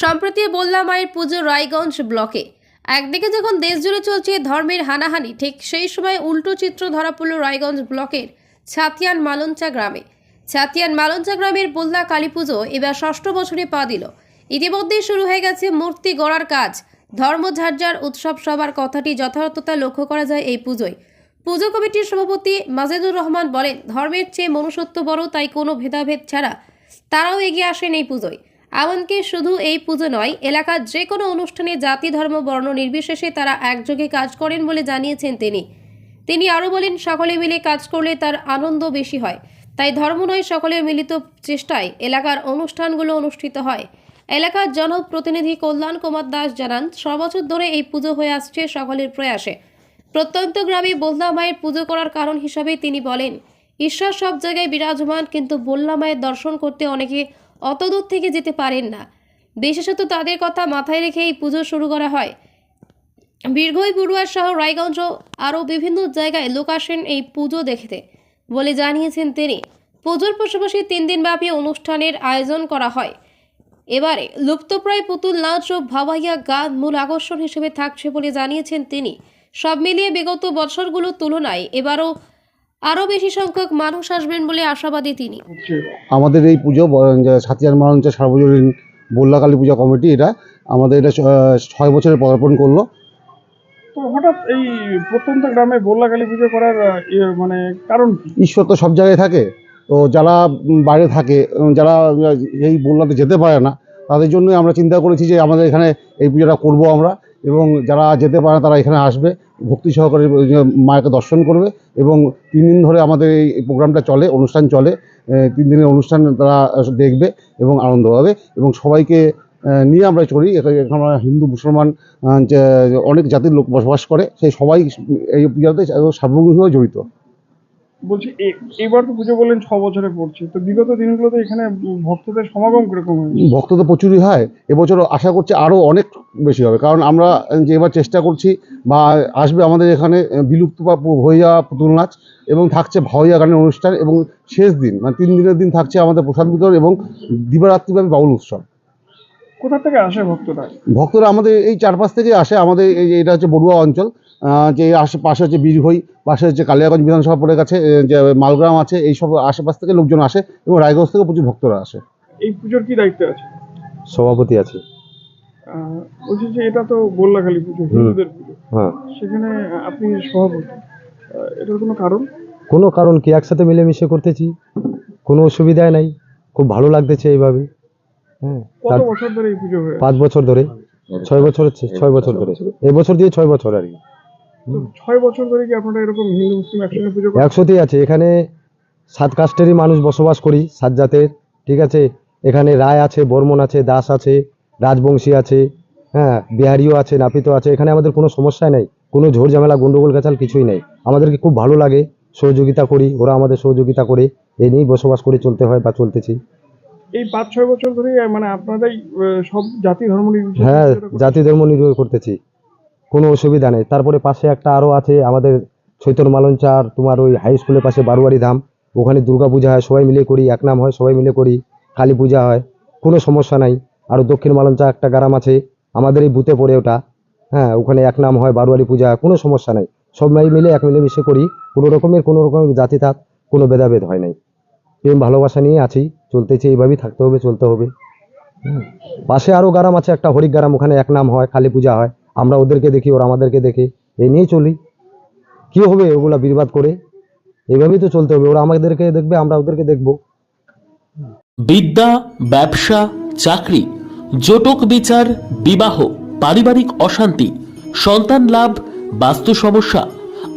সম্প্রতি বললা মায়ের পুজো রায়গঞ্জ ব্লকে। একদিকে যখন দেশ জুড়ে চলছে ধর্মের হানাহানি, ঠিক সেই সময় উল্টো চিত্র ধরা পড়ল রায়গঞ্জ ব্লকের ছাতিয়ান মালঞ্চা গ্রামে। ছাতিয়ান মালঞ্চা গ্রামের বললা কালী পুজো এবার ষষ্ঠ বছরে পা দিল। ইতিমধ্যেই শুরু হয়ে গেছে মূর্তি গড়ার কাজ। ধর্মঝার্জার উৎসব সবার কথাটি যথার্থতা লক্ষ্য করা যায় এই পুজোয়। পুজো কমিটির সভাপতি মাজেদুর রহমান বলেন, ধর্মের চেয়ে মনুষ্যত্ব বড়, তাই কোনো ভেদাভেদ ছাড়া তারাও এগিয়ে আসেন এই পুজোয়। এমনকি শুধু এই পুজো নয়, এলাকার যে কোনো অনুষ্ঠানে জাতি, ধর্ম, বর্ণ নির্বিশেষে তারা একযোগে কাজ করেন বলে জানিয়েছেন তিনি। তিনি আরও বলেন, সকলে মিলে কাজ করলে তার আনন্দ বেশি হয়। তাই ধর্ম নয়, সকলের মিলিত চেষ্টায় এলাকার অনুষ্ঠানগুলো অনুষ্ঠিত হয়। এলাকার জনপ্রতিনিধি কল্যাণ কুমার দাস জানান বছর ধরে এই পুজো হয়ে আসছে সকলের প্রয়াসে। প্রত্যন্ত গ্রামে বললা মায়ের পুজো করার কারণ হিসাবে তিনি বলেন, ঈশ্বর সব জায়গায় বিরাজমান, কিন্তু বললা মায়ের দর্শন করতে অনেকে অত দূর থেকে যেতে পারেন না। বিশেষত তাদের কথা মাথায় রেখে এই পুজো শুরু করা হয়। বীরভূম বড়ুয়ার সহ রায়গঞ্জ আরও বিভিন্ন জায়গায় লোক আসেন এই পুজো দেখতে বলে জানিয়েছেন তিনি। পুজোর পাশাপাশি তিন দিনব্যাপী অনুষ্ঠানের আয়োজন করা হয়। এবারে লুপ্তপ্রায় পুতুল নাচ ও ভাবাইয়া গান মূল আকর্ষণ হিসেবে থাকছে বলে জানিয়েছেন তিনি। সব মিলিয়ে বিগত বছরগুলোর তুলনায় এবারও আরও বেশি সংখ্যক মানুষ আসবেন বলে আশাবাদী তিনি। আমাদের এই পুজো সাতিয়ার মারঞ্চা সার্বজনীন বল্লা কালী পূজা কমিটি এটা আমাদের এটা ছয় বছরে পদার্পণ করল। তো হঠাৎ এই প্রত্যন্ত গ্রামে বল্লা কালী পুজো করার ইয়ে মানে কারণ ঈশ্বর তো সব জায়গায় থাকে। তো যারা বাইরে থাকে যারা এই বল্লাতে যেতে পারে না তাদের জন্যই আমরা চিন্তা করেছি যে আমাদের এখানে এই পুজোটা করব আমরা। এবং যারা যেতে পারে তারা এখানে আসবে, ভক্তি সহকারে মায়াকে দর্শন করবে এবং তিন দিন ধরে আমাদের এই প্রোগ্রামটা চলে, অনুষ্ঠান চলে। তিন দিনের অনুষ্ঠান তারা দেখবে এবং আনন্দ পাবে এবং সবাইকে নিয়ে আমরা চলি। আমরা হিন্দু, মুসলমান অনেক জাতির লোক বসবাস করে। সেই সবাই এই পূজাতে সার্বভৌমভাবে জড়িত। বলছি এবার তো পুজো বললেন ছ বছরে পড়ছে। তো বিগত দিনগুলোতে এখানে ভক্তদের সমাগম কীরকম ভক্ত তো প্রচুরই হয়। এবছর আশা করছি আরও অনেক বেশি হবে। কারণ আমরা যে এবার চেষ্টা করছি বা আসবে আমাদের এখানে বিলুপ্ত বা যাওয়া পুতুল নাচ এবং থাকছে ভাওয়াইয়া গানের অনুষ্ঠান এবং শেষ দিন মানে তিন দিনের দিন থাকছে আমাদের প্রসাদ বিতরণ এবং দিবারাত্রিব্যাপী বাউল উৎসব। কোথা থেকে আসে ভক্তরা? ভক্তরা আমাদের এই চারপাশ থেকে আসে আমাদের এই এটা হচ্ছে বড়ুয়া অঞ্চল যে আশেপাশে হচ্ছে বীরভই পাশে হচ্ছে কালিয়াগঞ্জ বিধানসভা পড়ে গেছে যে মালগ্রাম আছে এই সব আশেপাশ থেকে লোকজন আসে এবং রায়গঞ্জ থেকে প্রচুর ভক্তরা আসে। এই পুজোর কি দায়িত্ব আছে? সভাপতি আছে। বলছি যে এটা তো পুজো হিন্দুদের পুজো। হ্যাঁ। সেখানে আপনি সভাপতি এটার কোনো কারণ? কোনো কারণ কি? একসাথে মিলেমিশে করতেছি কোনো অসুবিধাই নাই খুব ভালো লাগতেছে এইভাবে। কত বছর ধরে এই পুজো হয়ে পাঁচ বছর ধরে। ছয় বছর হচ্ছে ছয় বছর ধরে। এই বছর দিয়ে ছয় বছর আর কি। ছয় বছর ধরে কি আপনারা এরকম হিন্দু মুসলিম একসঙ্গে পুজো করেন? একসাথেই আছে। এখানে সাত কাস্টেরই মানুষ বসবাস করি সাত জাতের ঠিক আছে? এখানে রায় আছে বর্মন আছে দাস আছে রাজবংশী আছে হ্যাঁ বিহারিও আছে নাপিত আছে। এখানে আমাদের কোনো সমস্যা নেই। কোনো ঝোড় ঝামেলা গন্ডগোল গাছাল কিছুই নেই। আমাদেরকে খুব ভালো লাগে সহযোগিতা করি ওরা আমাদের সহযোগিতা করে এই নিয়েই বসবাস করে চলতে হয় বা চলতেছি। এই পাঁচ ছয় বছর ধরে মানে আপনারাই সব জাতি ধর্ম হ্যাঁ জাতি ধর্ম নির্ভর করতেছি। কোনো অসুবিধা নেই। তারপরে পাশে একটা আরও আছে আমাদের চৈতন্য মালঞ্চার তোমার ওই হাই স্কুলের পাশে বারোয়ারি ধাম। ওখানে দুর্গা পূজা হয় সবাই মিলে করি এক নাম হয় সবাই মিলে করি। কালী পূজা হয় কোনো সমস্যা নাই। আরও দক্ষিণ মালঞ্চা একটা গ্রাম আছে আমাদের এই বুথে পড়ে ওটা। হ্যাঁ ওখানে এক নাম হয় বারোয়ারি পূজা কোনো সমস্যা নাই। সবাই মিলে এক মিলে মিশে করি। কোনো রকমের কোনো রকমের জাতি থাক কোনো ভেদাভেদ হয় নাই। প্রেম, ভালোবাসা নিয়ে আছি। চলতেছি এইভাবেই থাকতে হবে, চলতে হবে। পাশে আরও গ্রাম আছে, একটা হরিক গ্রাম ওখানে এক নাম হয়, কালী পূজা হয়। আমরা ওদেরকে দেখি, ওরা আমাদেরকে দেখে, এই নিয়ে চলি। কি হবে ওগুলা বিবাদ করে? এইভাবেই তো চলতে হবে। ওরা আমাদেরকে দেখবে, আমরা ওদেরকে দেখব। বিদ্যা, ব্যবসা, চাকরি, জটক বিচার, বিবাহ, পারিবারিক অশান্তি, সন্তান লাভ, বাস্তু সমস্যা